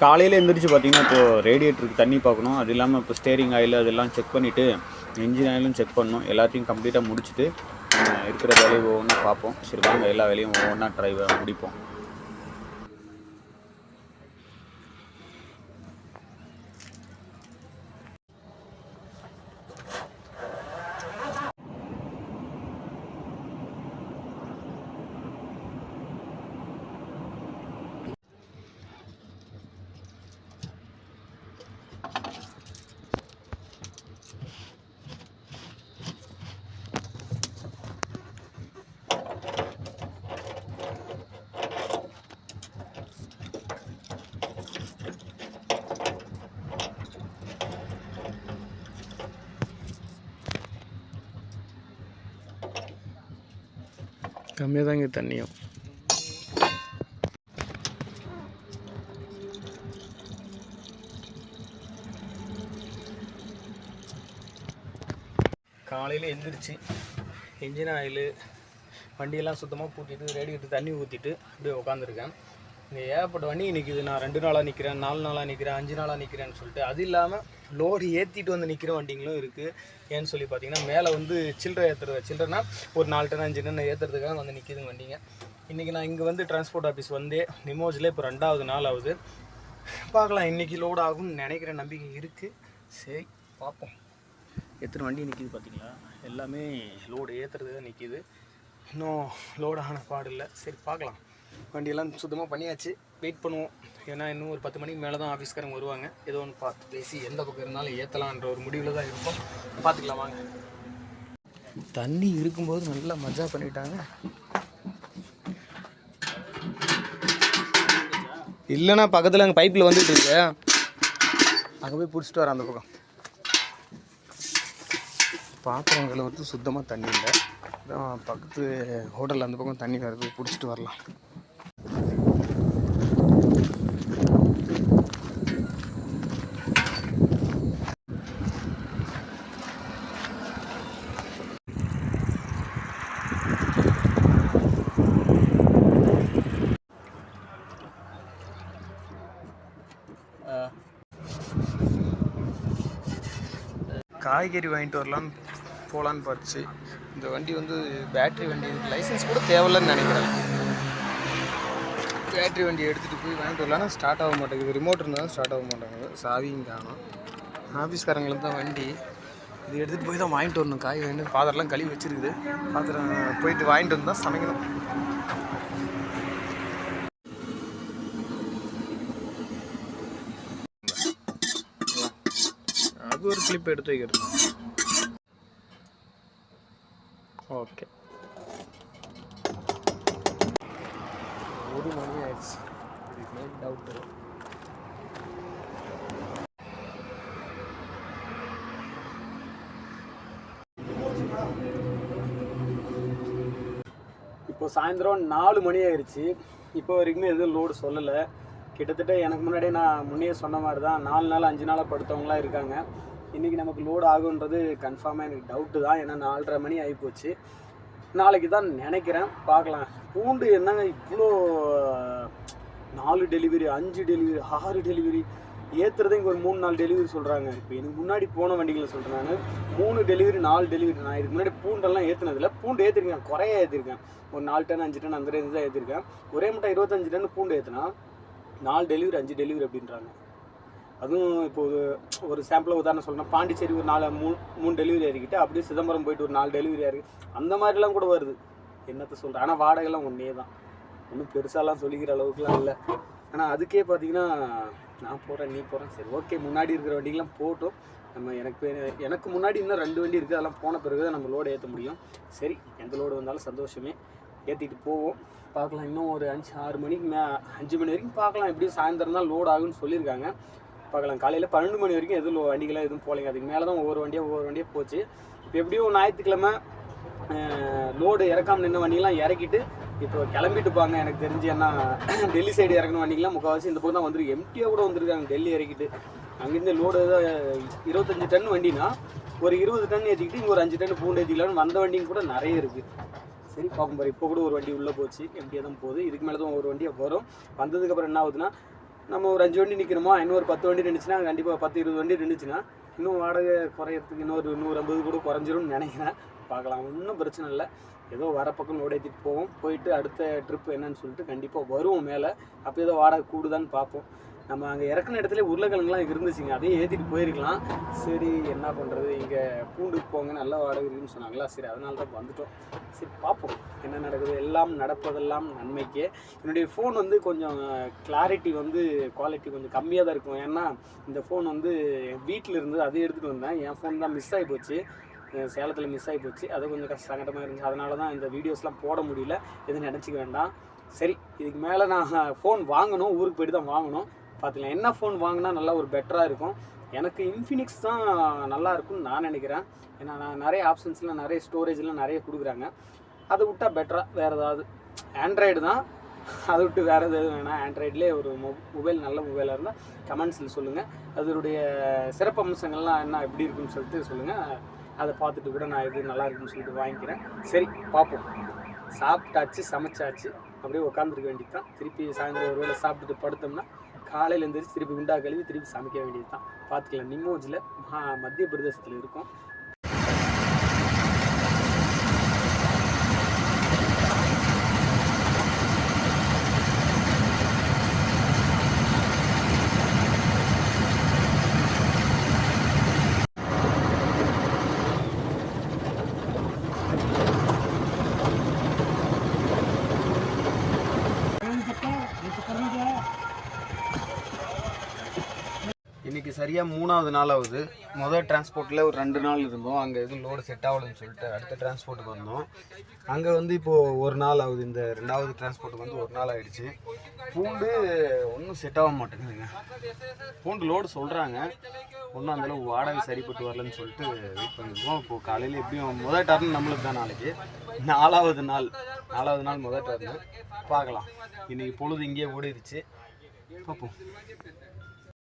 காலையில் எழுந்திரிச்சு பார்த்தீங்கன்னா இப்போது ரேடியேட்டருக்கு தண்ணி பார்க்கணும். அது இல்லாமல் இப்போ ஸ்டேரிங் ஆயில் அதெல்லாம் செக் பண்ணிவிட்டு இன்ஜின் ஆயிலும் செக் பண்ணணும். எல்லாத்தையும் கம்ப்ளீட்டாக முடிச்சுட்டு இருக்கிற வேலையை ஒவ்வொன்றா பார்ப்போம். சரி வாங்க எல்லா வேலையும் ஒவ்வொன்றா ட்ரைவை முடிப்போம். கம்மியாக தாங்க தண்ணியும். காலையில் எழுந்திரிச்சு இன்ஜின் ஆயிலு வண்டியெல்லாம் சுத்தமாக பூட்டிட்டு ரேடியேட்டர் தண்ணி ஊற்றிட்டு அப்படியே உட்காந்துருக்கேன் இங்கே ஏகப்பட்ட வண்டி நிற்கிது நான் ரெண்டு நாளாக நிற்கிறேன் நாலு நாளாக நிற்கிறேன் அஞ்சு நாளாக நிற்கிறேன்னு சொல்லிட்டு. அது இல்லாமல் லோடு ஏற்றிட்டு வந்து நிற்கிற வண்டிங்களும் இருக்குது ஏன்னு சொல்லி பார்த்தீங்கன்னா மேலே வந்து சில்லறை ஏற்றுறது சில்லறைனா ஒரு நாலு டன் அஞ்சு டன் ஏற்றுறதுக்காக வந்து நிற்கிதுங்க வண்டிங்க. இன்றைக்கி நான் இங்கே வந்து டிரான்ஸ்போர்ட் ஆஃபீஸ் வந்தே நிமோஜில் இப்போ ரெண்டாவது நாள் ஆகுது. பார்க்கலாம் இன்றைக்கி லோடு ஆகும்னு நினைக்கிற நம்பிக்கை இருக்குது சரி பார்ப்போம். எத்தனை வண்டி நிற்கிது பார்த்தீங்களா எல்லாமே லோடு ஏற்றுறது தான் நிற்கிது இன்னும் லோடு ஆன பாடு இல்லை. சரி பார்க்கலாம். வண்டியெல்லாம் சுத்தமாக பண்ணியாச்சு. வெயிட் பண்ணுவோம். ஏன்னா இன்னும் ஒரு பத்து மணிக்கு மேலே தான் ஆஃபீஸ்காரங்க வருவாங்க. ஏதோ ஒன்று பார்த்து பேசி எந்த பக்கம் இருந்தாலும் ஏற்றலான்ற ஒரு முடிவில் தான் இருப்போம். பார்த்துக்கலாம் வாங்க. தண்ணி இருக்கும்போது நல்லா மஜா பண்ணிட்டாங்க. இல்லைனா பக்கத்தில் அங்கே பைப்பில் வந்துட்டு இருக்கு. அங்கே போய் பிடிச்சிட்டு வரேன் அந்த பக்கம். பாத்திரம் வந்து சுத்தமாக தண்ணி இல்லை. பக்கத்து ஹோட்டலில் அந்த பக்கம் தண்ணி வருது பிடிச்சிட்டு வரலாம். காய்கறி வாங்கிட்டு வரலான்னு போகலான்னு பார்த்துச்சு. இந்த வண்டி வந்து பேட்ரி வண்டி லைசன்ஸ் கூட தேவையில்லன்னு நினைக்கிறேன். பேட்ரி வண்டி எடுத்துகிட்டு போய் வாங்கிட்டு வரலான்னா ஸ்டார்ட் ஆக மாட்டேங்குது. ரிமோட் இருந்தாலும் ஸ்டார்ட் ஆக மாட்டேங்குது. சாவியும் காணும். ஆஃபீஸ்காரங்களுக்கு தான் வண்டி. இது எடுத்துகிட்டு போய் தான் வாங்கிட்டு வரணும். காய் வேணும் பாத்திரம்லாம் கழுவி வச்சிருக்குது. பாத்திரம் போயிட்டு வாங்கிட்டு வந்து தான் சமைக்கணும். அது ஒரு கிளிப் எடுத்து வைக்கிறது. ஓகே ஒரு மணி ஆயிடுச்சு. இப்போ சாயந்தரம் நாலு மணி ஆயிடுச்சு இப்போ வரைக்குமே எதுவும் லோடு சொல்லலை. கிட்டத்தட்ட எனக்கு முன்னாடியே நான் முன்னே சொன்ன மாதிரி தான் நாலு நாள் அஞ்சு நாளாக படுத்தவங்களாம் இருக்காங்க. இன்றைக்கி நமக்கு லோடு ஆகுன்றது கன்ஃபார்மாக எனக்கு டவுட்டு தான். ஏன்னா நாலரை மணி ஆகிப்போச்சு நாளைக்கு தான் நினைக்கிறேன். பார்க்கலாம். பூண்டு என்னங்க இவ்வளோ நாலு டெலிவரி அஞ்சு டெலிவரி ஆறு டெலிவரி ஏற்றுறது இங்கே ஒரு மூணு நாலு டெலிவரி சொல்கிறாங்க இப்போ எனக்கு முன்னாடி போன வண்டிகளை சொல்கிறேன் நான். மூணு டெலிவரி நாலு டெலிவரி நான் இதுக்கு முன்னாடி பூண்டெல்லாம் ஏற்றுனதில்ல பூண்டு ஏற்றிருக்கேன் குறைய ஏற்றிருக்கேன் ஒரு நாலு டன் அஞ்சு டன் அந்த ரேஞ்சு தான் ஏற்றிருக்கேன் ஒரே மட்டும் இருபத்தஞ்சு டன் பூண்டு ஏற்றினா நாலு டெலிவரி அஞ்சு டெலிவரி அப்படின்றாங்க. அதுவும் இப்போ ஒரு ஒரு சாம்பிளாக உதாரணம் சொல்லணும் பாண்டிச்சேரி ஒரு நாலு மூணு மூணு டெலிவரி ஆகிக்கிட்டு அப்படியே சிதம்பரம் போயிட்டு ஒரு நாலு டெலிவரி ஆகிருக்கு அந்த மாதிரிலாம் கூட வருது. என்னத்த சொல்கிறேன் ஆனால் வாடகைலாம் ஒன்றே தான். ஒன்றும் பெருசாலாம் சொல்லிக்கிற அளவுக்குலாம் இல்லை. ஆனால் அதுக்கே பார்த்தீங்கன்னா நான் போகிறேன் நீ போகிறேன் சரி ஓகே முன்னாடி இருக்கிற வண்டிகள்லாம் போட்டோம். நம்ம எனக்கு எனக்கு முன்னாடி இன்னும் ரெண்டு வண்டி இருக்குது அதெல்லாம் போன பிறகு தான் நம்ம லோடு ஏற்ற முடியும். சரி எந்த லோடு வந்தாலும் சந்தோஷமே. ஏற்றிட்டு போவோம். பார்க்கலாம். இன்னும் ஒரு அஞ்சு ஆறு மணிக்கு மே அஞ்சு மணி வரைக்கும் பார்க்கலாம். எப்படியும் சாயந்தரம் தான் லோட் ஆகும்னு சொல்லியிருக்காங்க. பார்க்கலாம். காலையில் பன்னெண்டு மணி வரைக்கும் எதுவும் லோ- வண்டிகளாக எதுவும் போகலைங்க. அதுக்கு மேலே தான் ஒவ்வொரு வண்டியாக ஒவ்வொரு வண்டியாக போச்சு. இப்போ எப்படியும் ஞாயிற்றுக்கிழமை லோடு இறக்காமல் நின்ற வண்டிலாம் இறக்கிட்டு இப்போ கிளம்பிட்டு போங்க. எனக்கு தெரிஞ்சு என்ன டெல்லி சைடு இறக்கணும் வண்டிங்கலாம் முக்கால்வாசி இந்த பக்கம் தான் வந்துருக்கு. எம்டியாக கூட வந்திருக்காங்க. டெல்லி இறக்கிட்டு. அங்கேருந்து லோடு இருபத்தஞ்சி டன் வண்டினா ஒரு இருபது டன் ஏற்றிக்கிட்டு இங்கே ஒரு அஞ்சு டன் பூண்டு ஏற்றிக்கலாம்னு வந்த வண்டிங்க கூட நிறைய இருக்குது சரி பார்க்கும் பாரு இப்போ கூட ஒரு வண்டி உள்ளே போச்சு எம்டியாக தான் போகுது. இதுக்கு மேலே தான் ஒரு வண்டியாக வரும். வந்ததுக்கப்புறம் என்ன ஆகுதுன்னா நம்ம ஒரு அஞ்சு வண்டி நிற்கிறோமா ஒரு பத்து வண்டி நின்றுச்சுன்னா கண்டிப்பாக பத்து இருபது வண்டி நின்றுச்சுன்னா இன்னும் வாடகை குறையறதுக்கு இன்னொரு நூறு ஐம்பது கூட குறைஞ்சிரும்னு நினைக்கிறேன். பார்க்கலாம் ஒன்றும் பிரச்சனை இல்லை. ஏதோ வர பக்கம் ஓடேத்திட்டு போவோம். போயிட்டு அடுத்த ட்ரிப் என்னன்னு சொல்லிட்டு கண்டிப்பாக வருவோம் மேலே. அப்போ ஏதோ வாடகை கூடுதான்னு பார்ப்போம். நம்ம அங்கே இறக்குன இடத்துல உருளைக்கிழங்குலாம் இருந்துச்சுங்க. அதையும் ஏற்றிட்டு போயிருக்கலாம். சரி என்ன பண்ணுறது இங்கே பூண்டுக்கு போங்க நல்ல வாடகை இருக்குன்னு சொன்னாங்களா? சரி அதனால தான் வந்துட்டோம். சரி பார்ப்போம். என்ன நடக்குது? எல்லாம் நடப்பதெல்லாம் நன்மைக்கே. என்னுடைய ஃபோன் வந்து கொஞ்சம் கிளாரிட்டி வந்து குவாலிட்டி கொஞ்சம் கம்மியாக தான் இருக்கும். ஏன்னா இந்த ஃபோன் வந்து வீட்டில் இருந்து அதை எடுத்துகிட்டு வந்தேன். என் ஃபோன் தான் மிஸ் ஆகி போச்சு. சேலத்தில் மிஸ் ஆகி போச்சு. அது கொஞ்சம் கஷ்ட சங்கடமாக இருந்துச்சு. அதனால தான் இந்த வீடியோஸ்லாம் போட முடியல. எதுவும் நினச்சிக்க வேண்டாம். சரி இதுக்கு மேலே நான் ஃபோன் வாங்கணும். ஊருக்கு போயிட்டு தான் வாங்கணும். பார்த்துக்கலாம் என்ன ஃபோன் வாங்கினா நல்லா ஒரு பெட்டராக இருக்கும். எனக்கு இன்ஃபினிக்ஸ் தான் நல்லா இருக்கும்னு நான் நினைக்கிறேன். ஏன்னா நான் நிறைய ஆப்ஷன்ஸ்லாம் நிறைய ஸ்டோரேஜ்லாம் நிறைய கொடுக்குறாங்க. அதை விட்டால் பெட்டராக வேறு ஏதாவது. ஆண்ட்ராய்டு தான். அதை விட்டு வேறு எதுவும் வேணாம். ஆண்ட்ராய்ட்லேயே ஒரு மொ மொபைல் நல்ல மொபைலாக இருந்தால் கமெண்ட்ஸில் சொல்லுங்கள் அதனுடைய சிறப்பு அம்சங்கள்லாம் என்ன எப்படி இருக்குன்னு சொல்லிட்டு சொல்லுங்கள் அதை பார்த்துட்டு கூட நான் இது நல்லா இருக்குன்னு சொல்லிட்டு வாங்கிக்கிறேன். சரி பார்ப்போம். சாப்பிட்டாச்சு சமைச்சாச்சு. அப்படியே உட்காந்துருக்க வேண்டியது தான் திருப்பி சாயந்தரம் ஒரு வேளை சாப்பிட்டுட்டு படுத்தோம்னா காலையில் எழுந்திரிச்சு திருப்பி குண்டா கழுவி திருப்பி சமைக்க வேண்டியது தான் பார்த்துக்கலாம் நிம்மோஜில் மத்திய பிரதேசத்தில் இருக்கும். சரியாக மூணாவது நாள் ஆகுது மொதல் டிரான்ஸ்போர்ட்டில் ஒரு ரெண்டு நாள் இருந்தோம். அங்கே எதுவும் லோடு செட் ஆகலன்னு சொல்லிட்டு அடுத்த டிரான்ஸ்போர்ட்டுக்கு வந்தோம். அங்கே வந்து இப்போது ஒரு நாள் ஆகுது. இந்த ரெண்டாவது டிரான்ஸ்போர்ட்டுக்கு வந்து ஒரு நாள் ஆகிடுச்சு பூண்டு ஒன்றும் செட் ஆக மாட்டேங்குதுங்க. பூண்டு லோடு சொல்கிறாங்க ஒன்றும் அந்தளவு வாடகை சரிப்பட்டு வரலன்னு சொல்லிட்டு வெயிட் பண்ணிருக்கோம் இப்போது காலையில் எப்படியும் முதல் டர்ன் நம்மளுக்கு தான் நாளைக்கு. நாலாவது நாள். நாலாவது நாள் முதல் டர்னு பார்க்கலாம். இன்றைக்கி பொழுது இங்கேயே ஓடிடுச்சு பார்ப்போம்.